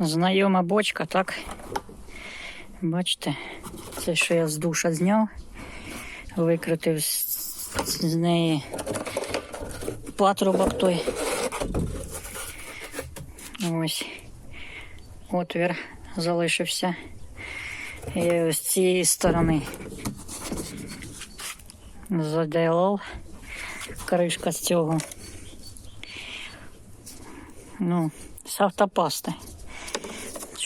Знайома бочка, так? Бачите, це що я з душа зняв, викрутив з, неї патрубок той. Ось отвір залишився. І ось з цієї сторони заделав кришка з цього. Ну, з автопасти.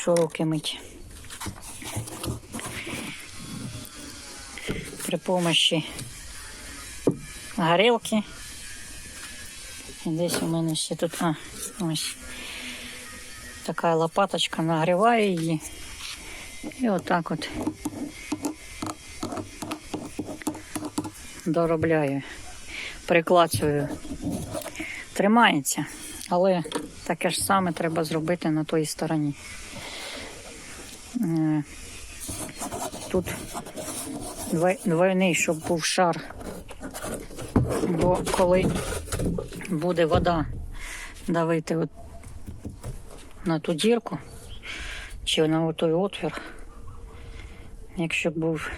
Що руки мить. При помощі горілки. Десь у мене ще тут а, ось така лопаточка нагріває її. І отак от доробляю, приклацую. Тримається, але таке ж саме треба зробити на той стороні. Тут двойний, щоб був шар. Бо коли буде вода давити от на ту дірку чи на той отвір, якщо б був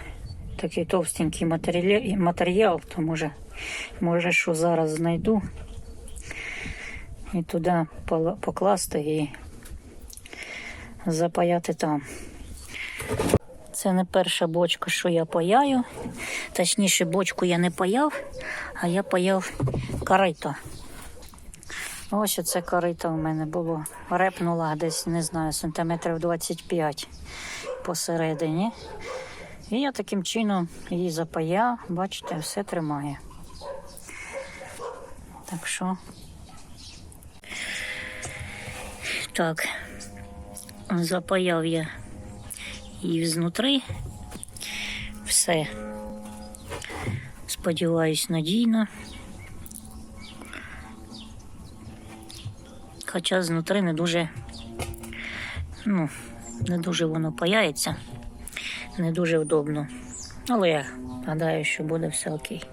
такий товстенький матеріал то може, може, що зараз знайду і туди покласти і запаяти там. Це не перша бочка, що я паяю. Точніше, бочку я не паяв, а я паяв корито. Ось оце корито в мене було. Репнула десь, не знаю, сантиметрів 25 посередині. І я таким чином її запаяв, бачите, все тримає. Так що. Так, запаяв я її знутри. Все. Сподіваюсь, надійно. Хоча знутри не дуже, ну, не дуже воно паяється, не дуже вдобно. Але я гадаю, що буде все окей.